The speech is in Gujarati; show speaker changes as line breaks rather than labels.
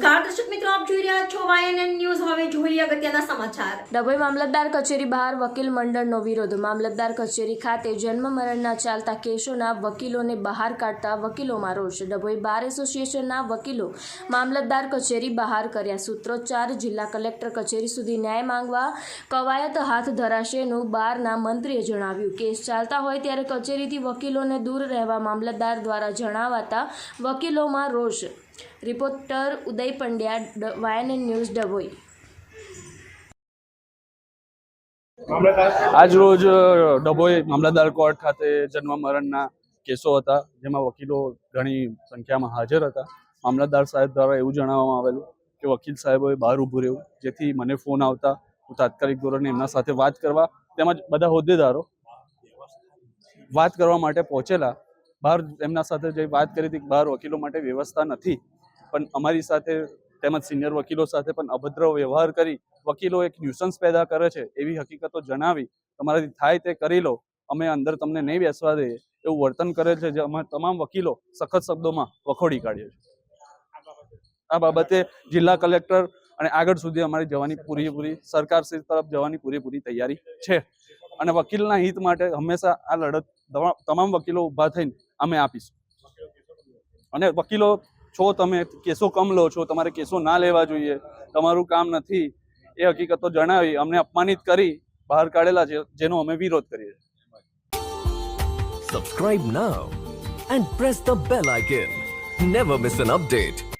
કર્યા. સૂત્રોચ્ચાર, જિલ્લા કલેક્ટર કચેરી સુધી ન્યાય માંગવા કવાયત હાથ ધરાશેનું બારના મંત્રીએ જણાવ્યું. કેસ ચાલતા હોય ત્યારે કચેરીથી વકીલોને દૂર રહેવા મામલતદાર દ્વારા જણાવાતા વકીલોમાં રોષ. રિપોર્ટર ઉદય પંડ્યા વાયન ન્યૂઝ ડભોઈ.
આજ રોજ ડભોઈ મામલતદાર કોર્ટ ખાતે જન્મ મરણના કેસો હતા, જેમાં વકીલો ઘણી સંખ્યામાં હાજર હતા. મામલતદાર સાહેબ દ્વારા એવું જણાવવામાં આવેલું કે વકીલ સાહેબોએ બહાર ઊભું રહ્યું જેથી મને ફોન આવતા હું તાત્કાલિક ધોરણે એમના સાથે વાત કરવા તેમજ બધા હોદ્દેદારો વાત કરવા માટે પહોંચેલા. બહાર એમના સાથે જે વાત કરી હતી બહાર વકીલો માટે વ્યવસ્થા નથી. પણ અમારી સાથે તેમજ સિનિયર વકીલો સાથે પણ અભદ્ર વ્યવહાર કરી વકીલો એક ન્યુસન્સ પેદા કરે છે એવી હકીકતો જણાવી, તમારાથી થાય તે કરી લો, અમે અંદર તમને નહીં બેસવા દઈએ. એવું વર્તન કરે છે જે અમે તમામ વકીલો સખત શબ્દોમાં વખોડી કાઢીએ છીએ આ બાબતે જિલ્લા કલેક્ટર અને આગળ સુધી અમારી જવાની પૂરેપૂરી, સરકાર શ્રી તરફ જવાની પૂરેપૂરી તૈયારી છે. અને વકીલના હિત માટે હંમેશા આ લડત તમામ વકીલો ઊભા થઈને અમે આપીશું. અને વકીલો છો તમે, કેસો કમ લો છો, તમારે કેસો ના લેવા જોઈએ, તમારું કામ નથી. એ હકીકતો જણાવી, અમને અપમાનિત કરી બહાર કાઢેલા છે જેનો અમે વિરોધ કરીએ
subscribe now and press the bell icon never miss an update.